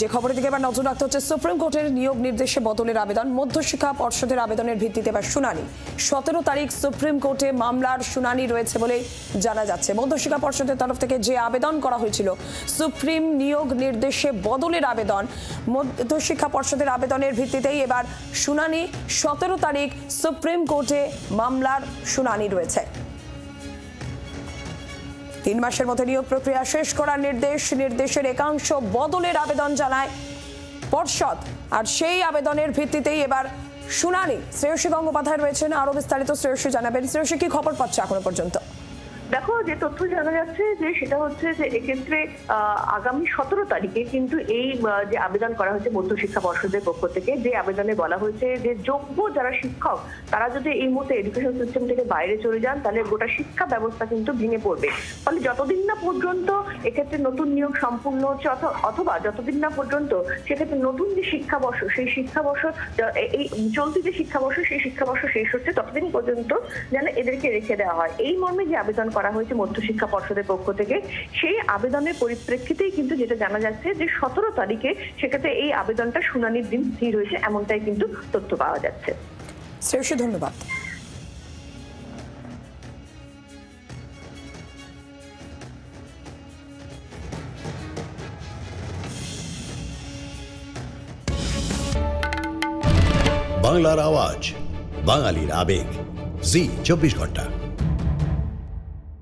যে খবরের দিকে এবার নজর রাখতে হচ্ছে, সুপ্রিম কোর্টের নিয়োগ নির্দেশে বদলের আবেদন, মধ্যশিক্ষা পর্ষদের আবেদনের ভিত্তিতে এবার শুনানি। সতেরো তারিখ সুপ্রিম কোর্টে মামলার শুনানি রয়েছে বলে জানা যাচ্ছে। মধ্যশিক্ষা পর্ষদের তরফ থেকে যে আবেদন করা হয়েছিল, সুপ্রিম নিয়োগ নির্দেশে বদলের আবেদন, মধ্যশিক্ষা পর্ষদের আবেদনের ভিত্তিতেই এবার শুনানি। সতেরো তারিখ সুপ্রিম কোর্টে মামলার শুনানি রয়েছে। তিন মাসের মধ্যে নিয়োগ প্রক্রিয়া শেষ করার নির্দেশ। নির্দেশের একাংশ বদলের আবেদন জানায় পর্ষদ। আর সেই আবেদনের ভিত্তিতেই এবার শুনানি। শ্রেয়সী গঙ্গোপাধ্যায় রয়েছেন। আরও বিস্তারিত শ্রেয়সী জানাবেন। শ্রেয়সী, কি খবর পাচ্ছে এখনও পর্যন্ত? দেখো, যে তথ্য জানা যাচ্ছে যে সেটা হচ্ছে যে এক্ষেত্রে আগামী সতেরো তারিখে কিন্তু এই যে আবেদন করা হয়েছে মধ্যশিক্ষা পর্ষদের পক্ষ থেকে, যে আবেদনে বলা হয়েছে যে যোগ্য যারা শিক্ষক, তারা যদি এই মুহূর্তে এডুকেশন সিস্টেম থেকে বাইরে চলে যান, তাহলে গোটা শিক্ষা ব্যবস্থা কিন্তু ভেঙে পড়বে। ফলে যতদিন না পর্যন্ত এক্ষেত্রে নতুন নিয়োগ সম্পূর্ণ হচ্ছে, অথ- অথবা যতদিন না পর্যন্ত সেক্ষেত্রে নতুন যে শিক্ষাবর্ষ, সেই শিক্ষাবর্ষ এই চলতি যে শিক্ষাবর্ষ, সেই শিক্ষাবর্ষ শেষ হচ্ছে, ততদিন পর্যন্ত যেন এদেরকে রেখে দেওয়া হয়। এই মর্মে যে আবেদন করা হয়েছে মধ্যশিক্ষা পর্ষদের পক্ষ থেকে সেই আবেদনের পরিপ্রেক্ষিতেই কিন্তু যেটা জানা যাচ্ছে যে সতেরো তারিখে সেক্ষেত্রে এই আবেদনটা শুনানির দিন স্থির হয়েছে এমনটাই কিন্তু তথ্য পাওয়া যাচ্ছে। শ্রেয়সী ধন্যবাদ। বাংলার আওয়াজ বাঙালির আবেগ। জি চব্বিশ ঘণ্টা।